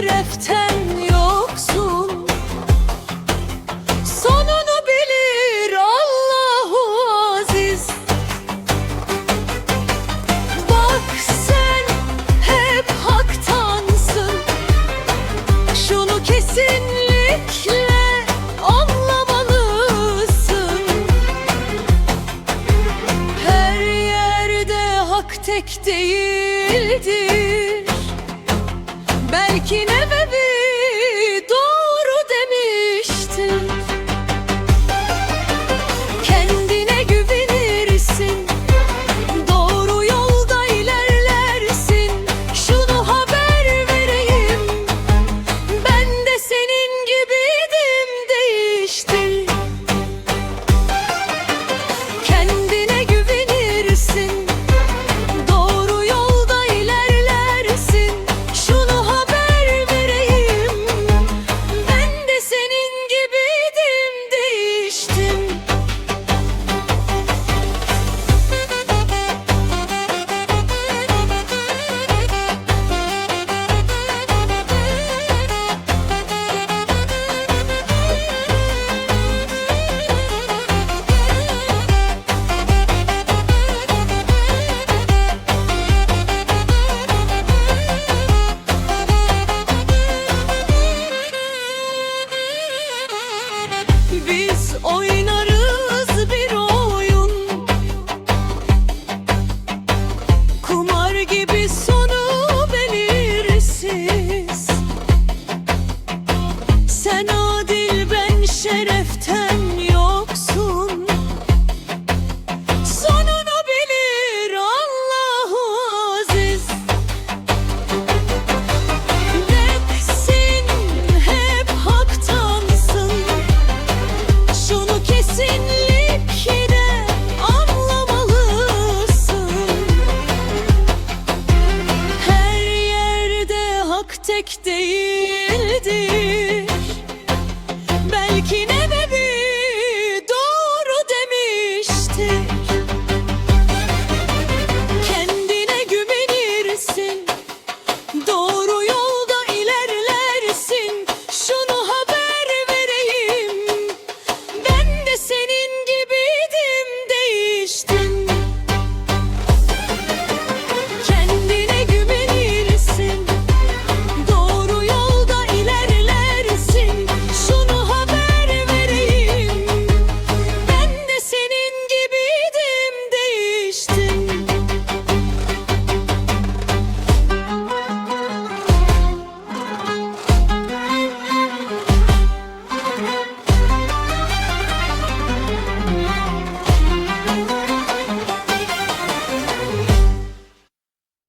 şereften yoksun. Sonunu bilir Allahu Aziz. Bak sen hep haktansın. Şunu kesinlikle anlamalısın. Her yerde hak tek değildir. Belki gerek değildir. Belki nebebi doğru demiştir. Kendine güvenirsin Doğru yolda ilerlersin. Şunu haber vereyim Ben de senin gibiydim değiştim